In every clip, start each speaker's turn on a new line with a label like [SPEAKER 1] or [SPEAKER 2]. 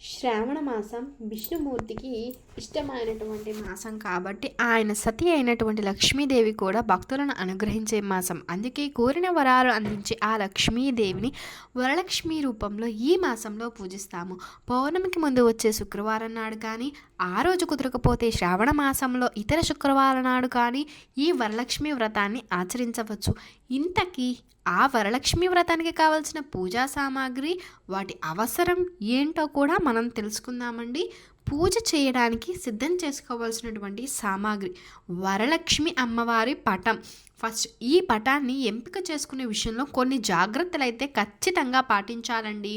[SPEAKER 1] శ్రావణ మాసం విష్ణుమూర్తికి ఇష్టమైనటువంటి మాసం కాబట్టి ఆయన సతి అయినటువంటి లక్ష్మీదేవి కూడా భక్తులను అనుగ్రహించే మాసం. అందుకే కోరిన వరాలు అందించే ఆ లక్ష్మీదేవిని వరలక్ష్మి రూపంలో ఈ మాసంలో పూజిస్తాము. పౌర్ణమికి ముందు వచ్చే శుక్రవారం నాడు కానీ ఆ రోజు కుదరకపోతే శ్రావణ మాసంలో ఇతర శుక్రవారం నాడు కానీ ఈ వరలక్ష్మి వ్రతాన్ని ఆచరించవచ్చు. ఇంతకీ ఆ వరలక్ష్మి వ్రతానికి కావలసిన పూజా సామాగ్రి వాటి అవసరం ఏంటో కూడా మనం తెలుసుకుందామండి. పూజ చేయడానికి సిద్ధం చేసుకోవాల్సినటువంటి సామాగ్రి వరలక్ష్మి అమ్మవారి పటం. ఫస్ట్ ఈ పటాన్ని ఎంపిక చేసుకునే విషయంలో కొన్ని జాగ్రత్తలు అయితే ఖచ్చితంగా పాటించాలండి.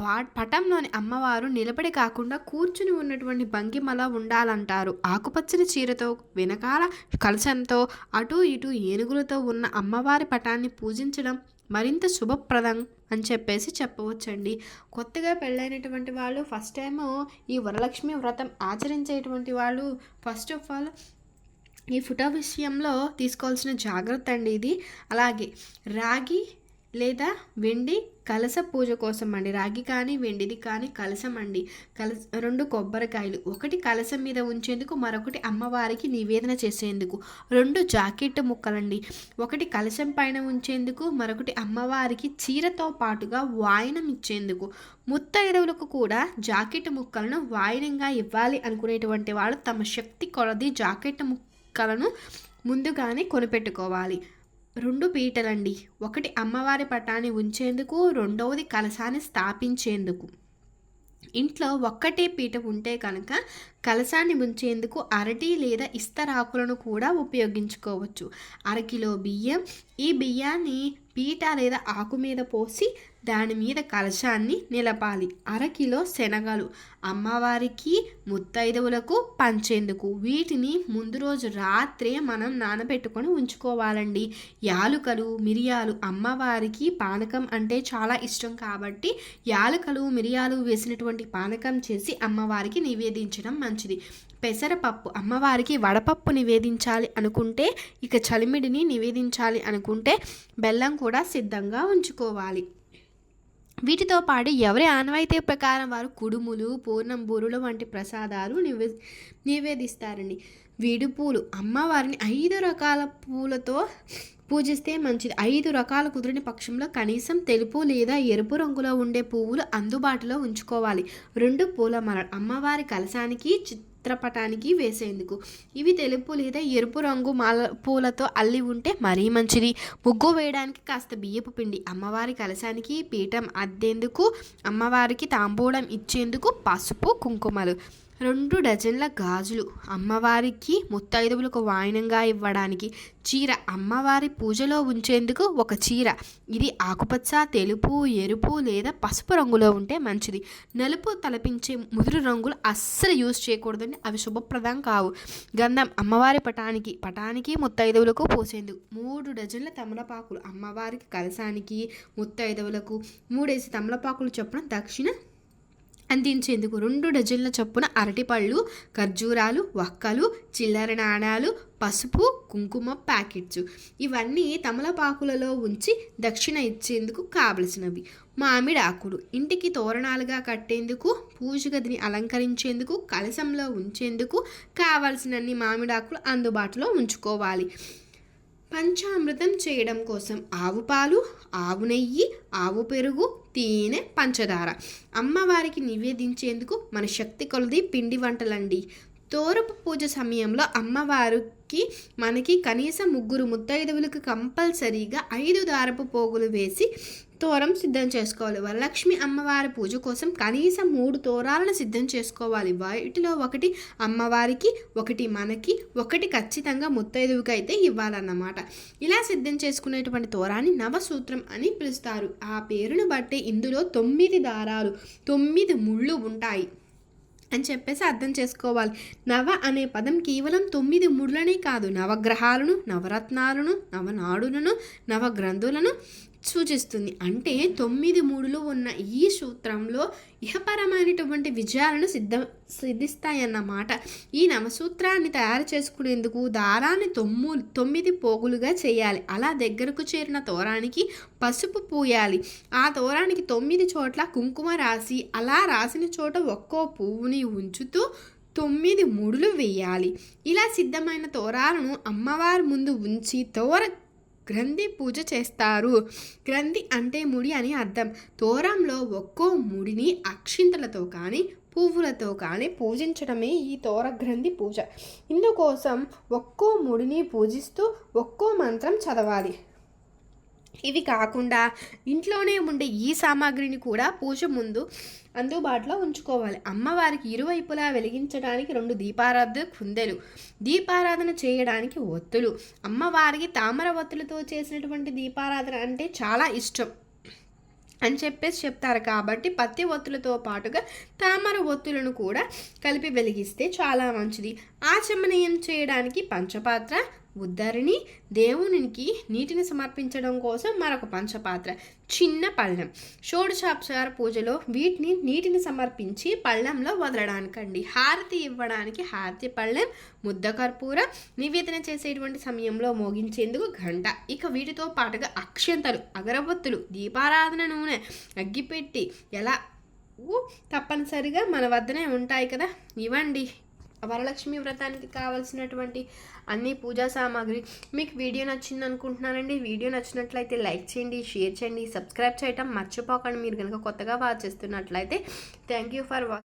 [SPEAKER 1] వా పటంలోని అమ్మవారు నిలబడి కాకుండా కూర్చుని ఉన్నటువంటి భంగిమలా ఉండాలంటారు. ఆకుపచ్చని చీరతో వెనకాల కలశంతో అటు ఇటు ఏనుగులతో ఉన్న అమ్మవారి పటాన్ని పూజించడం మరింత శుభప్రదం అని చెప్పేసి చెప్పవచ్చండి. కొత్తగా పెళ్ళైనటువంటి వాళ్ళు ఫస్ట్ టైం ఈ వరలక్ష్మి వ్రతం ఆచరించేటువంటి వాళ్ళు ఫస్ట్ ఆఫ్ ఆల్ ఈ ఫోటో విషయంలో తీసుకోవాల్సిన జాగ్రత్త అండి ఇది. అలాగే రాగి లేదా వెండి కలస పూజ కోసం అండి. రాగి కానీ వెండిది కానీ కలసం అండి. కలస రెండు కొబ్బరికాయలు. ఒకటి కలసం మీద ఉంచేందుకు మరొకటి అమ్మవారికి నివేదన చేసేందుకు. రెండు జాకెట్ ముక్కలండి. ఒకటి కలశం పైన ఉంచేందుకు మరొకటి అమ్మవారికి చీరతో పాటుగా వాయనం ఇచ్చేందుకు. ముత్తైదవులకు కూడా జాకెట్ ముక్కలను వాయనంగా ఇవ్వాలి అనుకునేటువంటి వాళ్ళు తమ శక్తి కొలది జాకెట్ ముక్కలను ముందుగానే కొనిపెట్టుకోవాలి. రెండు పీటలండి. ఒకటి అమ్మవారి పటాన్ని ఉంచేందుకు రెండవది కలశాన్ని స్థాపించేందుకు. ఇంట్లో ఒక్కటే పీట ఉంటే కనుక కలశాన్ని ఉంచేందుకు అరటి లేదా ఇస్తరాకులను కూడా ఉపయోగించుకోవచ్చు. అరకిలో బియ్యం ఈ బియ్యాన్ని పీట లేదా ఆకు మీద పోసి దాని మీద కలశాన్ని నిలపాలి. అరకిలో శనగలు. అమ్మవారికి ముత్తైదవులకు పంచేందుకు. వీటిని ముందు రోజు రాత్రే మనం నానబెట్టుకొని ఉంచుకోవాలండి. యాలుకలు మిరియాలు అమ్మవారికి పానకం అంటే చాలా ఇష్టం కాబట్టి యాలుకలు మిరియాలు వేసినటువంటి పానకం చేసి అమ్మవారికి నివేదించడం మంచిది. పెసరపప్పు. అమ్మవారికి వడపప్పు నివేదించాలి అనుకుంటే ఇక చలిమిడిని నివేదించాలి అనుకుంటే బెల్లం కూడా సిద్ధంగా ఉంచుకోవాలి. వీటితో పాటు ఎవరి ఆనవాయితీ ప్రకారం వారు కుడుములు పూర్ణం బూరులు వంటి ప్రసాదాలు నివే నివేదిస్తారండి. వీడు పూలు. అమ్మవారిని ఐదు రకాల పూలతో పూజిస్తే మంచిది. ఐదు రకాల కుదిరిన పక్షంలో కనీసం తెలుపు లేదా ఎరుపు రంగులో ఉండే పువ్వులు అందుబాటులో ఉంచుకోవాలి. రెండు పూల మరలు అమ్మవారి కలశానికి చిత్రపటానికి వేసేందుకు. ఇవి తెలుపు లేదా ఎరుపు రంగు మాల పూలతో అల్లి ఉంటే మరీ మంచిది. ముగ్గు వేయడానికి కాస్త బియ్యపు పిండి అమ్మవారి కలశానికి పీఠం అద్దేందుకు అమ్మవారికి తాంబూలం ఇచ్చేందుకు పసుపు కుంకుమలు. రెండు డజన్ల గాజులు. అమ్మవారికి ముత్తైదువులకు వాయనంగా ఇవ్వడానికి చీర అమ్మవారి పూజలో ఉంచేందుకు ఒక చీర. ఇది ఆకుపచ్చ తెలుపు ఎరుపు లేదా పసుపు రంగులో ఉంటే మంచిది. నలుపు తలపించే ముదురు రంగులు అస్సలు యూజ్ చేయకూడదని అవి శుభప్రదం కావు. గంధం అమ్మవారి పటానికి పటానికి ముత్తైదువులకు పోసేందుకు. మూడు డజన్ల తమలపాకులు అమ్మవారికి కలసానికి ముత్తైదువులకు. మూడేసి తమలపాకులు చొప్పున దక్షిణ అందించేందుకు రెండు డజన్ల చొప్పున అరటిపళ్ళు ఖర్జూరాలు వక్కలు చిల్లర నాణాలు పసుపు కుంకుమ ప్యాకెట్స్. ఇవన్నీ తమలపాకులలో ఉంచి దక్షిణ ఇచ్చేందుకు కావలసినవి. మామిడాకులు ఇంటికి తోరణాలుగా కట్టేందుకు పూజ గదిని అలంకరించేందుకు కలశంలో ఉంచేందుకు కావలసినన్ని మామిడాకులు అందుబాటులో ఉంచుకోవాలి. పంచామృతం చేయడం కోసం ఆవు పాలు ఆవు నెయ్యి ఆవు పెరుగు తేనె పంచదార. అమ్మవారికి నివేదించేందుకు మన శక్తి కొలది పిండి వంటలండి. తోరపు పూజ సమయంలో అమ్మవారికి మనకి కనీసం ముగ్గురు ముత్తైదువులకు కంపల్సరీగా ఐదు దారపు పోగులు వేసి తోరం సిద్ధం చేసుకోవాలి. వరలక్ష్మి అమ్మవారి పూజ కోసం కనీసం మూడు తోరాలను సిద్ధం చేసుకోవాలి. వాటిలో ఒకటి అమ్మవారికి ఒకటి మనకి ఒకటి ఖచ్చితంగా ముత్తైదువుకి అయితే ఇవ్వాలన్నమాట. ఇలా సిద్ధం చేసుకునేటువంటి తోరాన్ని నవసూత్రం అని పిలుస్తారు. ఆ పేరును బట్టి ఇందులో తొమ్మిది దారాలు తొమ్మిది ముళ్ళు ఉంటాయి. అని చెప్పేసి అర్థం చేసుకోవాలి. నవ అనే పదం కేవలం తొమ్మిది మూడులనే కాదు. నవగ్రహాలను నవరత్నాలను నవనాడులను నవగ్రంథులను సూచిస్తుంది. అంటే తొమ్మిది మూడులు ఉన్న ఈ సూత్రంలో ఇహపరమైనటువంటి విజయాలను సిద్ధ సిద్ధిస్తాయన్నమాట. ఈ నవసూత్రాన్ని తయారు చేసుకునేందుకు దారాన్ని తొమ్ము తొమ్మిది పోగులుగా చేయాలి. అలా దగ్గరకు చేరిన తోరానికి పసుపు పూయాలి. ఆ తోరానికి తొమ్మిది చోట్ల కుంకుమ రాసి అలా రాసిన చోట ఒక్కో పువ్వుని ఉంచుతూ తొమ్మిది ముడులు వేయాలి. ఇలా సిద్ధమైన తోరాలను అమ్మవారి ముందు ఉంచి తోర గ్రంథి పూజ చేస్తారు. గ్రంథి అంటే ముడి అని అర్థం. తోరంలో ఒక్కో ముడిని అక్షింతలతో కానీ పువ్వులతో కానీ పూజించడమే ఈ తోర గ్రంథి పూజ. ఇందుకోసం ఒక్కో ముడిని పూజిస్తూ ఒక్కో మంత్రం చదవాలి. ఇవి కాకుండా ఇంట్లోనే ఉండే ఈ సామాగ్రిని కూడా పూజ ముందు అందుబాటులో ఉంచుకోవాలి. అమ్మవారికి ఇరువైపులా వెలిగించడానికి రెండు దీపారాధన కుందెలు దీపారాధన చేయడానికి ఒత్తులు. అమ్మవారికి తామర ఒత్తులతో చేసినటువంటి దీపారాధన అంటే చాలా ఇష్టం అని చెప్పేసి చెప్తారు. కాబట్టి పత్తి ఒత్తులతో పాటుగా తామర ఒత్తులను కూడా కలిపి వెలిగిస్తే చాలా మంచిది. ఆచమనీయం చేయడానికి పంచపాత్ర ఉద్దరిని దేవునికి నీటిని సమర్పించడం కోసం మరొక పంచపాత్ర చిన్న పళ్ళెం. షోడశాప్సార పూజలో వీటిని నీటిని సమర్పించి పళ్ళెంలో వదలడానికండి. హారతి ఇవ్వడానికి హారతి పళ్ళెం ముద్ద కర్పూర నివేదన చేసేటువంటి సమయంలో మోగించేందుకు గంట. ఇక వీటితో పాటుగా అక్షంతలు అగరబత్తులు దీపారాధన నూనె అగ్గిపెట్టి ఎలా? తప్పనిసరిగా మన వద్దనే ఉంటాయి కదా. ఇవ్వండి. వరలక్ష్మి వ్రతానికి కావాల్సినటువంటి అన్ని పూజా సామాగ్రి మీకు వీడియో నచ్చింది అనుకుంటున్నానండి. వీడియో నచ్చినట్లయితే లైక్ చేయండి షేర్ చేయండి సబ్స్క్రైబ్ చేయటం మర్చిపోకండి. మీరు కనుక కొత్తగా వాచ్ చేస్తున్నట్లయితే థ్యాంక్ యూ ఫర్ వాచ్